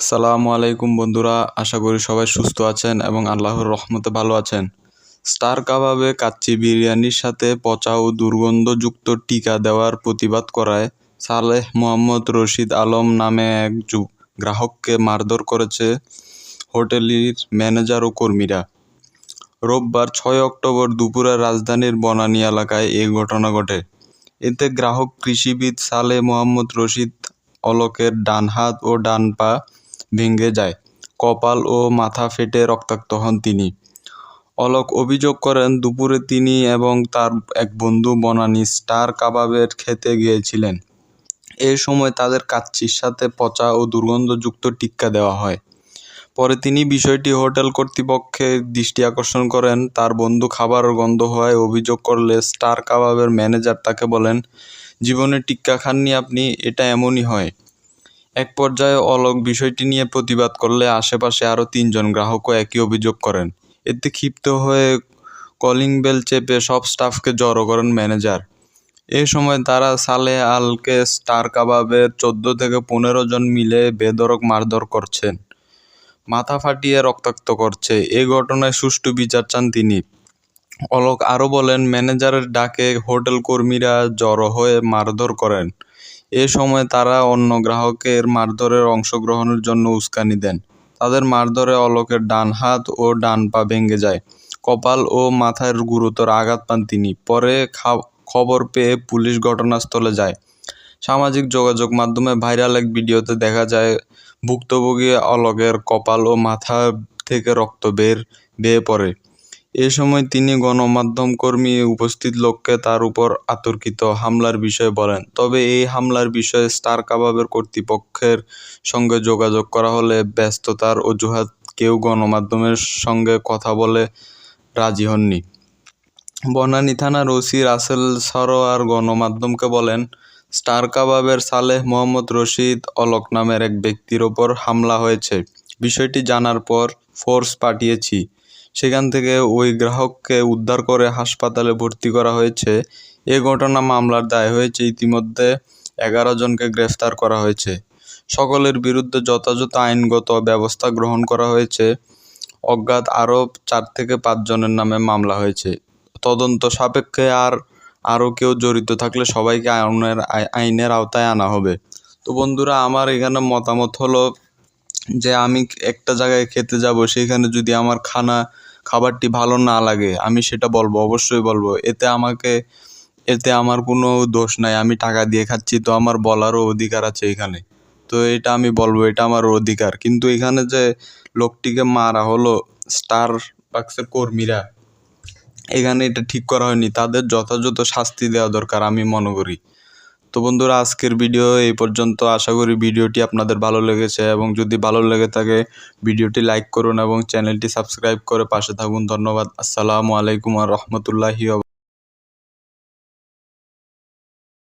সালামু আলাইকুম বন্ধুরা, আশা করি সবাই সুস্থ আছেন এবং আল্লাহর রহমতে ভালো আছেন। স্টার কাবাবে কাচ্চি বিরিয়ানির সাথে পচা ও দুর্গন্ধযুক্ত টিকা দেওয়ার প্রতিবাদ করায় সালেহ মোহাম্মদ রশিদ আলম নামে এক গ্রাহককে মারধর করেছে হোটেলের ম্যানেজার ও কর্মীরা। রোববার ছয় অক্টোবর দুপুরে রাজধানীর বনানী এলাকায় এই ঘটনা ঘটে। এতে গ্রাহক কৃষিবিদ সালে মোহাম্মদ রশিদ অলকের ডান হাত ও ডান পা ভেঙে যায়। কপাল ও মাথা ফেটে রক্তাক্ত হন তিনি। অলক অভিযোগ করেন, দুপুরে তিনি এবং তার এক বন্ধু বনানী স্টার কাবাবের খেতে গিয়েছিলেন। এই সময় তাদের কাচ্চির সাথে পচা ও দুর্গন্ধযুক্ত টিক্কা দেওয়া হয়। পরে তিনি বিষয়টি হোটেল কর্তৃপক্ষের দৃষ্টি আকর্ষণ করেন। তার বন্ধু খাবার গন্ধ হওয়ায় অভিযোগ করলে স্টার কাবাবের ম্যানেজার তাকে বলেন জীবনে টিক্কা খাননি আপনি, এটা এমনই হয়। এক পর্যায়ে অলোক বিষয়টি নিয়ে প্রতিবাদ করলে আশেপাশে আরও তিনজন গ্রাহকও একই অভিযোগ করেন। এতে ক্ষিপ্ত হয়ে কলিং বেল চেপে সব স্টাফকে জড়ো করেন ম্যানেজার। এ সময় তারা সালে আলকে স্টার কাবাবের চোদ্দ থেকে পনেরো জন মিলে বেদরক মারধর করছেন। মাথা ফাটিয়ে রক্তাক্ত করছে। এ ঘটনায় সুষ্ঠু বিচার চান তিনি। অলোক আরও বলেন, ম্যানেজারের ডাকে হোটেল কর্মীরা জড়ো হয়ে মারধর করেন। এ সময় তারা অন্য গ্রাহকের মারধরের অংশগ্রহণের জন্য উস্কানি দেন। তাদের মারধরে অলোকের ডান হাত ও ডান পা ভেঙে যায়। কপাল ও মাথায় গুরুতর আঘাত পান তিনি। পরে খবর পেয়ে পুলিশ ঘটনাস্থলে যায়। সামাজিক যোগাযোগ মাধ্যমে ভাইরাল এক ভিডিওতে দেখা যায়, ভুক্তভোগী অলোকের কপাল ও মাথা থেকে রক্ত বের, বেয়ে পড়ে। এ সময় তিনি গণমাধ্যম কর্মী উপস্থিত লোককে তার উপর আতর্কিত হামলার বিষয়ে বলেন। তবে এই হামলার বিষয়ে স্টার কাবাবের কর্তৃপক্ষের সঙ্গে যোগাযোগ করা হলে ব্যস্ততার অজুহাত কেউ গণমাধ্যমের সঙ্গে কথা বলে রাজি হননি। বনানী থানার ওসি রাসেল সরোয়ার গণমাধ্যমকে বলেন, স্টার কাবাবের সালেহ মোহাম্মদ রশিদ অলক নামের এক ব্যক্তির ওপর হামলা হয়েছে। বিষয়টি জানার পর ফোর্স পাঠিয়েছি। সেখান থেকে ওই গ্রাহককে উদ্ধার করে হাসপাতালে ভর্তি করা হয়েছে। এ ঘটনা মামলার দায় হয়েছে। ইতিমধ্যে এগারো জনকে গ্রেফতার করা হয়েছে। সকলের বিরুদ্ধে যথাযথ আইনগত ব্যবস্থা গ্রহণ করা হয়েছে। অজ্ঞাত আরও চার থেকে পাঁচ জনের নামে মামলা হয়েছে। তদন্ত সাপেক্ষে আর আরও কেউ জড়িত থাকলে সবাইকে আইনের আই- আইনের আওতায় আনা হবে। তো বন্ধুরা, আমার এখানে মতামত হলো যে আমি একটা জায়গায় খেতে যাব, সেখানে যদি আমার খানা, খাবারটি ভালো না লাগে, আমি সেটা বলব, অবশ্যই বলব। এতে আমাকে, এতে আমার কোনো দোষ নাই, আমি টাকা দিয়ে খাচ্ছি, তো আমার বলারও অধিকার আছে এখানে। তো এটা আমি বলব, এটা আমার অধিকার। কিন্তু এখানে যে লোকটিকে মারা হলো, স্টার বাক্সের কর্মীরা, এখানে এটা ঠিক করা হয়নি। তাদের যথাযথ শাস্তি দেওয়া দরকার, আমি মনে করি। তো বন্ধুরা, আজকের ভিডিও এই পর্যন্ত। আশা করি ভিডিওটি আপনাদের ভালো লেগেছে এবং যদি ভালো লেগে থাকে, ভিডিওটি লাইক করুন এবং চ্যানেলটি সাবস্ক্রাইব করে পাশে থাকুন। ধন্যবাদ। আসসালামু আলাইকুম আর রহমতুল্লাহি